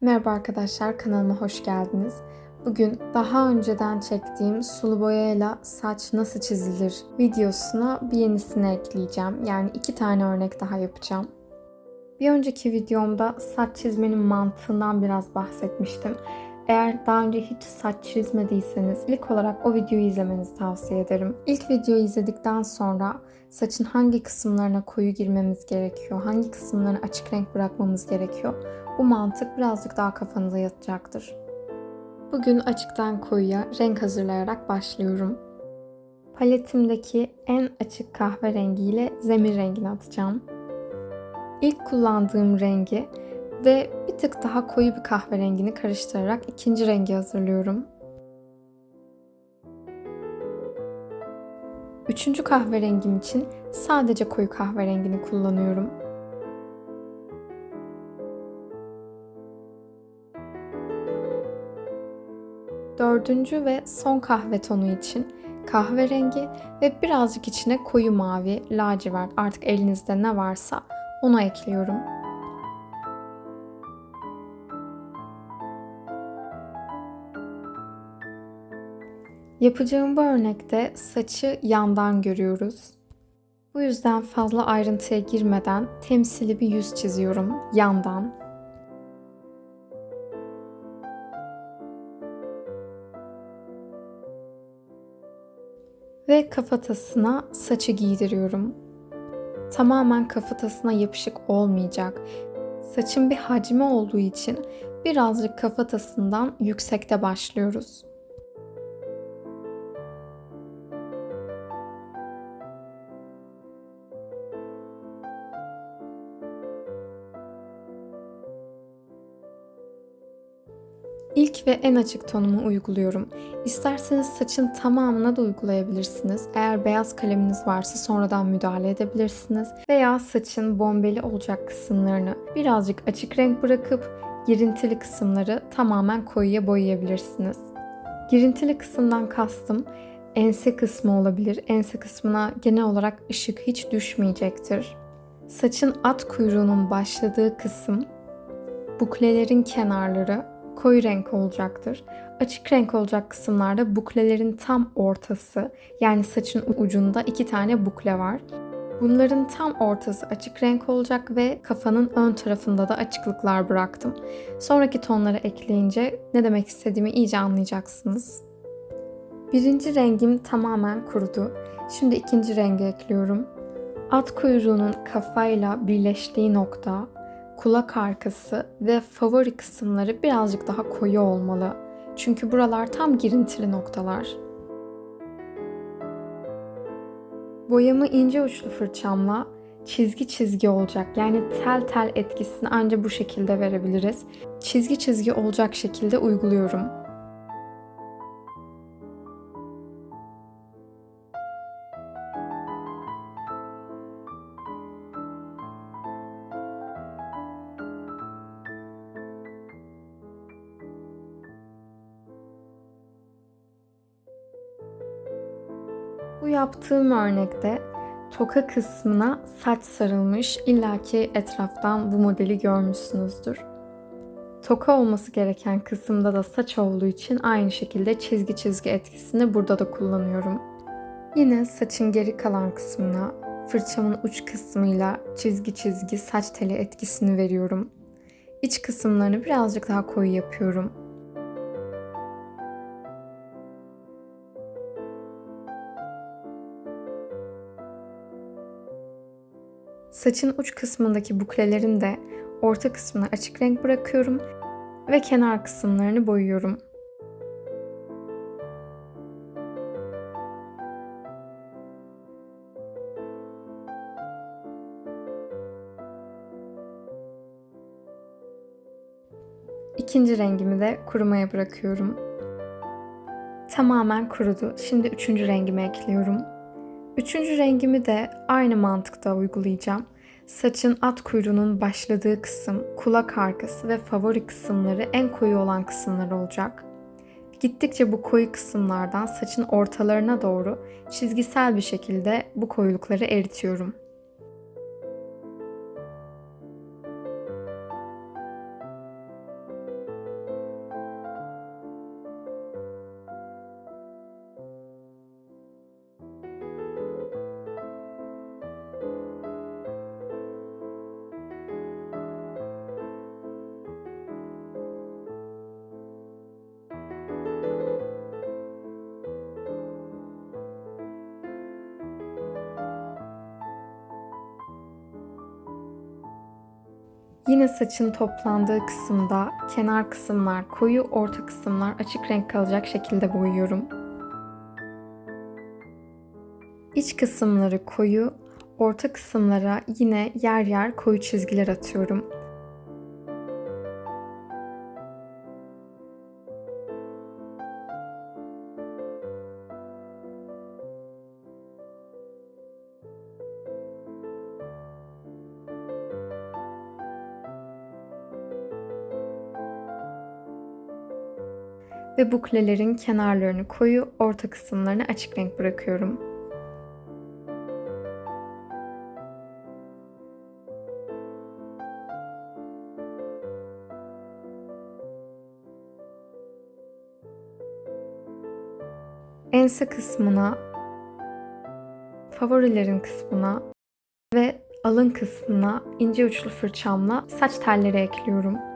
Merhaba arkadaşlar, kanalıma hoş geldiniz. Bugün daha önceden çektiğim sulu boyayla saç nasıl çizilir videosuna bir yenisini ekleyeceğim. Yani iki tane örnek daha yapacağım. Bir önceki videomda saç çizmenin mantığından biraz bahsetmiştim. Eğer daha önce hiç saç çizmediyseniz ilk olarak o videoyu izlemenizi tavsiye ederim. İlk videoyu izledikten sonra saçın hangi kısımlarına koyu girmemiz gerekiyor, hangi kısımlarını açık renk bırakmamız gerekiyor bu mantık birazcık daha kafanıza yatacaktır. Bugün açıktan koyuya renk hazırlayarak başlıyorum. Paletimdeki en açık kahverengiyle zemir rengini atacağım. İlk kullandığım rengi ve bir tık daha koyu bir kahverengini karıştırarak ikinci rengi hazırlıyorum. Üçüncü kahverengim için sadece koyu kahverengini kullanıyorum. Dördüncü ve son kahve tonu için kahverengi ve birazcık içine koyu mavi, lacivert artık elinizde ne varsa onu ekliyorum. Yapacağım bu örnekte saçı yandan görüyoruz. Bu yüzden fazla ayrıntıya girmeden temsili bir yüz çiziyorum yandan. Ve kafatasına saçı giydiriyorum. Tamamen kafatasına yapışık olmayacak. Saçın bir hacmi olduğu için birazcık kafatasından yüksekte başlıyoruz. En açık tonumu uyguluyorum. İsterseniz saçın tamamına da uygulayabilirsiniz. Eğer beyaz kaleminiz varsa sonradan müdahale edebilirsiniz. Veya saçın bombeli olacak kısımlarını birazcık açık renk bırakıp girintili kısımları tamamen koyuya boyayabilirsiniz. Girintili kısımdan kastım ense kısmı olabilir. Ense kısmına genel olarak ışık hiç düşmeyecektir. Saçın at kuyruğunun başladığı kısım, buklelerin kenarları koyu renk olacaktır. Açık renk olacak kısımlarda buklelerin tam ortası yani saçın ucunda iki tane bukle var. Bunların tam ortası açık renk olacak ve kafanın ön tarafında da açıklıklar bıraktım. Sonraki tonları ekleyince ne demek istediğimi iyice anlayacaksınız. Birinci rengim tamamen kurudu. Şimdi ikinci rengi ekliyorum. At kuyruğunun kafayla birleştiği nokta kulak arkası ve favori kısımları birazcık daha koyu olmalı. Çünkü buralar tam girintili noktalar. Boyamı ince uçlu fırçamla çizgi çizgi olacak. Yani tel tel etkisini ancak bu şekilde verebiliriz. Çizgi çizgi olacak şekilde uyguluyorum. Bu yaptığım örnekte toka kısmına saç sarılmış. İlla ki etraftan bu modeli görmüşsünüzdür. Toka olması gereken kısımda da saç olduğu için aynı şekilde çizgi çizgi etkisini burada da kullanıyorum. Yine saçın geri kalan kısmına fırçamın uç kısmıyla çizgi çizgi saç teli etkisini veriyorum. İç kısımlarını birazcık daha koyu yapıyorum. Saçın uç kısmındaki buklelerin de orta kısmına açık renk bırakıyorum ve kenar kısımlarını boyuyorum. İkinci rengimi de kurumaya bırakıyorum. Tamamen kurudu. Şimdi üçüncü rengimi ekliyorum. Üçüncü rengimi de aynı mantıkta uygulayacağım. Saçın at kuyruğunun başladığı kısım, kulak arkası ve favori kısımları en koyu olan kısımlar olacak. Gittikçe bu koyu kısımlardan saçın ortalarına doğru çizgisel bir şekilde bu koyulukları eritiyorum. Yine saçın toplandığı kısımda kenar kısımlar koyu, orta kısımlar açık renk kalacak şekilde boyuyorum. İç kısımları koyu, orta kısımlara yine yer yer koyu çizgiler atıyorum. Ve buklelerin kenarlarını koyu, orta kısımlarını açık renk bırakıyorum. ense kısmına, favorilerin kısmına ve alın kısmına ince uçlu fırçamla saç telleri ekliyorum.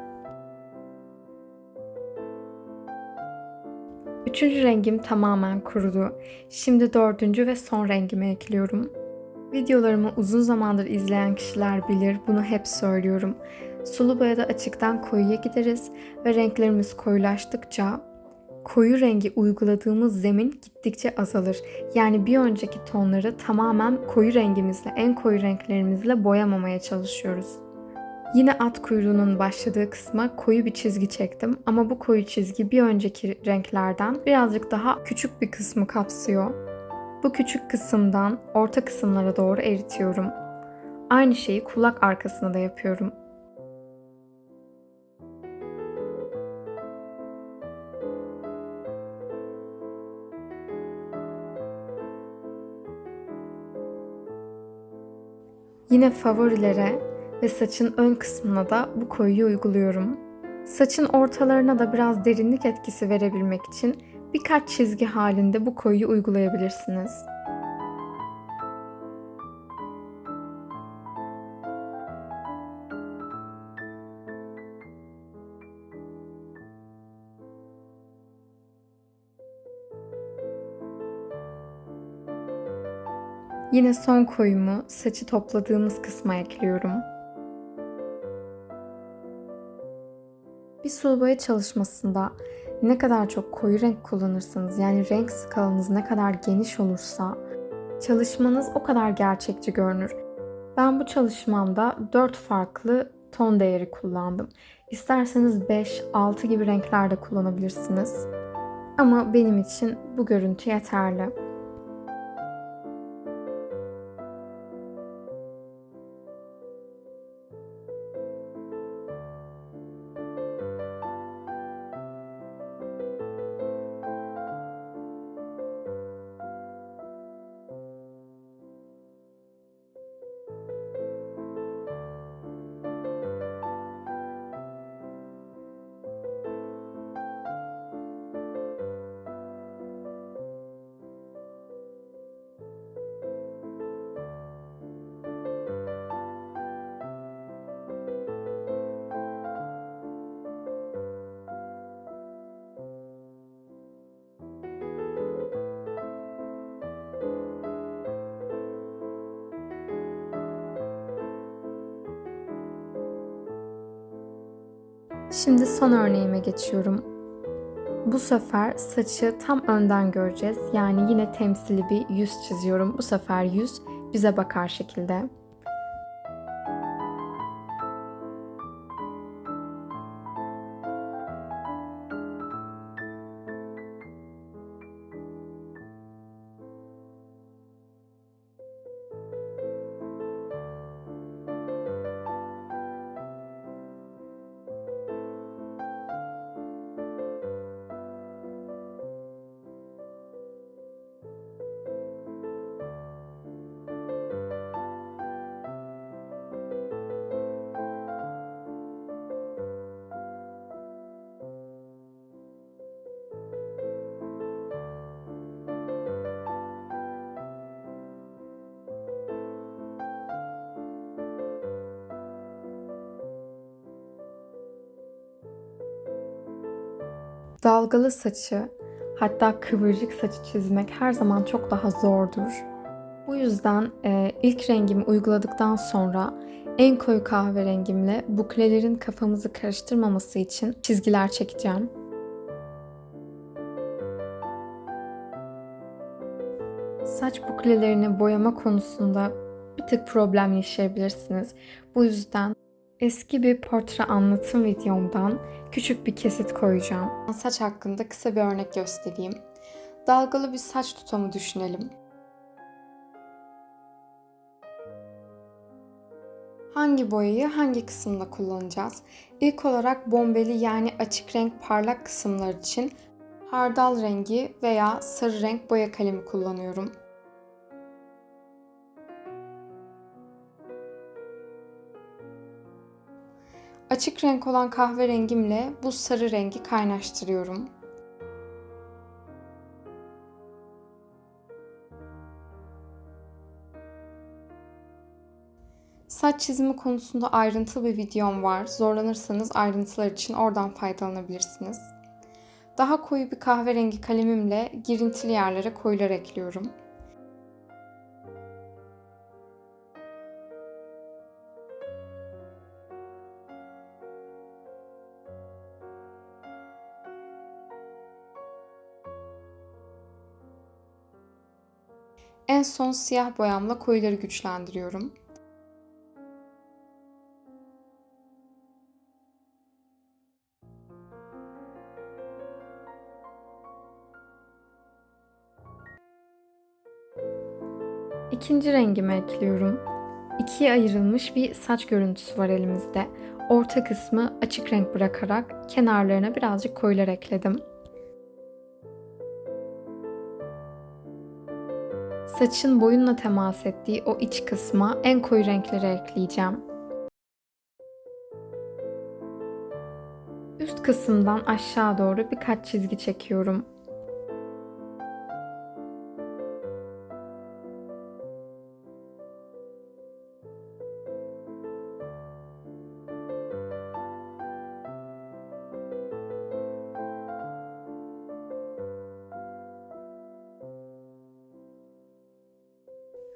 Üçüncü rengim tamamen kurudu. Şimdi dördüncü ve son rengimi ekliyorum. Videolarımı uzun zamandır izleyen kişiler bilir, bunu hep söylüyorum. Sulu boyada açıktan koyuya gideriz ve renklerimiz koyulaştıkça koyu rengi uyguladığımız zemin gittikçe azalır. Yani bir önceki tonları tamamen koyu rengimizle, en koyu renklerimizle boyamamaya çalışıyoruz. Yine at kuyruğunun başladığı kısma koyu bir çizgi çektim ama bu koyu çizgi bir önceki renklerden birazcık daha küçük bir kısmı kapsıyor. Bu küçük kısımdan orta kısımlara doğru eritiyorum. Aynı şeyi kulak arkasına da yapıyorum. Yine favorilere ve saçın ön kısmına da bu koyuyu uyguluyorum. Saçın ortalarına da biraz derinlik etkisi verebilmek için birkaç çizgi halinde bu koyuyu uygulayabilirsiniz. Yine son koyumu saçı topladığımız kısma ekliyorum. Bir sulu boya çalışmasında ne kadar çok koyu renk kullanırsanız yani renk skalanız ne kadar geniş olursa çalışmanız o kadar gerçekçi görünür. Ben bu çalışmamda 4 farklı ton değeri kullandım. İsterseniz 5, 6 gibi renklerde kullanabilirsiniz. Ama benim için bu görüntü yeterli. Şimdi son örneğime geçiyorum. Bu sefer saçı tam önden göreceğiz. Yani yine temsili bir yüz çiziyorum. Bu sefer yüz bize bakar şekilde. Dalgalı saçı, hatta kıvırcık saçı çizmek her zaman çok daha zordur. Bu yüzden e, ilk rengimi uyguladıktan sonra En koyu kahverengimle buklelerin kafamızı karıştırmaması için çizgiler çekeceğim. Saç buklelerini boyama konusunda bir tık problem yaşayabilirsiniz. Bu yüzden eski bir portre anlatım videomdan küçük bir kesit koyacağım. Saç hakkında kısa bir örnek göstereyim. Dalgalı bir saç tutamı düşünelim. Hangi boyayı hangi kısımda kullanacağız? İlk olarak bombeli yani açık renk parlak kısımlar için hardal rengi veya sarı renk boya kalemi kullanıyorum. Açık renk olan kahverengimle bu sarı rengi kaynaştırıyorum. Saç çizimi konusunda ayrıntılı bir videom var. Zorlanırsanız ayrıntılar için oradan faydalanabilirsiniz. Daha koyu bir kahverengi kalemimle girintili yerlere koyular ekliyorum. En son siyah boyamla koyuları güçlendiriyorum. İkinci rengimi ekliyorum. İkiye ayrılmış bir saç görüntüsü var elimizde. Orta kısmı açık renk bırakarak kenarlarına birazcık koyular ekledim. Saçın boyunla temas ettiği o iç kısma en koyu renkleri ekleyeceğim. Üst kısımdan aşağı doğru birkaç çizgi çekiyorum.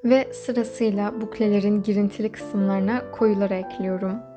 Ve sırasıyla buklelerin girintili kısımlarına koyular ekliyorum.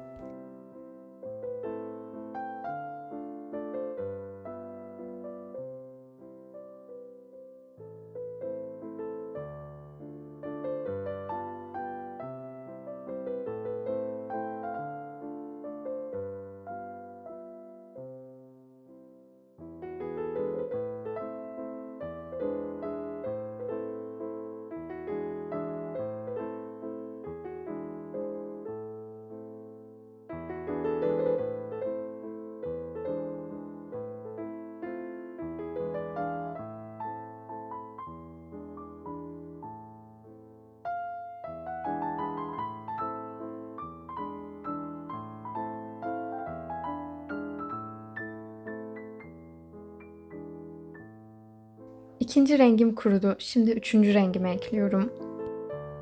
İkinci rengim kurudu. Şimdi üçüncü rengimi ekliyorum.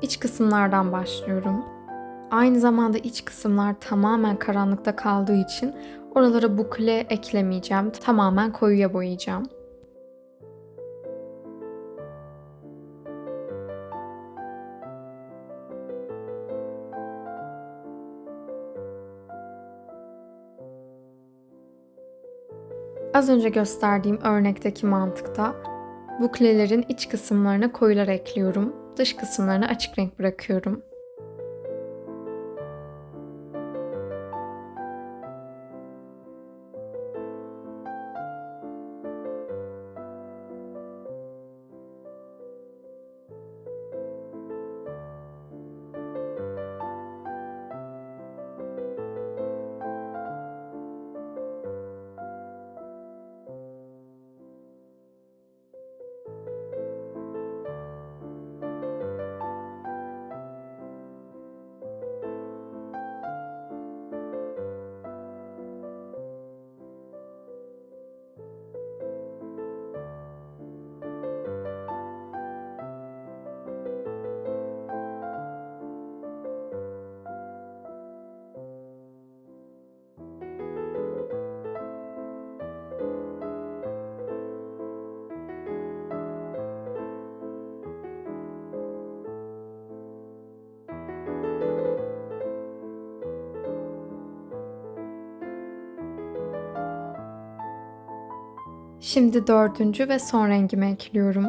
İç kısımlardan başlıyorum. Aynı zamanda iç kısımlar tamamen karanlıkta kaldığı için oralara bukle eklemeyeceğim. Tamamen koyuya boyayacağım. Az önce gösterdiğim örnekteki mantıkta Buklelerin iç kısımlarına koyular ekliyorum. Dış kısımlarını açık renk bırakıyorum. Şimdi dördüncü ve son rengimi ekliyorum.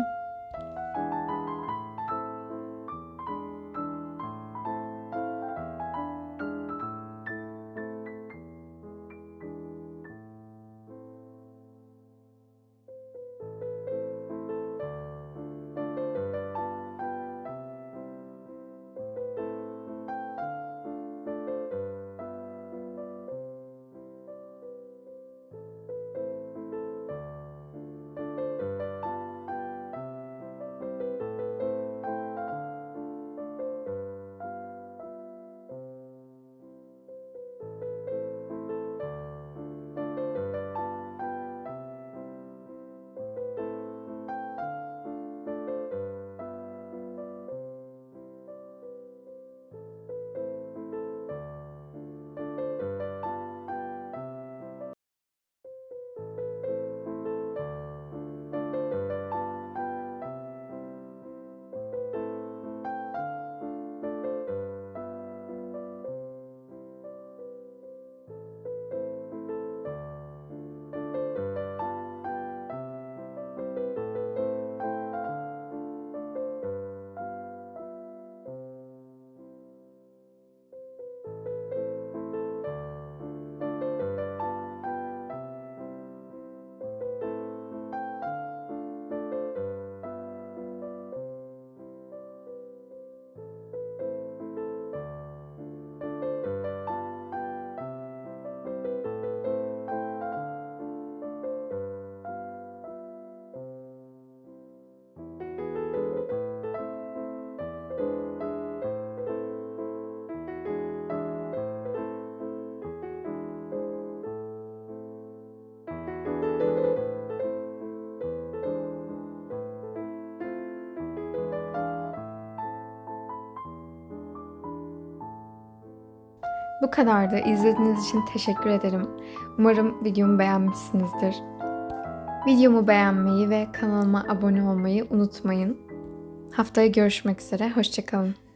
Bu kadardı. İzlediğiniz için teşekkür ederim. Umarım videomu beğenmişsinizdir. Videomu beğenmeyi ve kanalıma abone olmayı unutmayın. Haftaya görüşmek üzere. Hoşçakalın.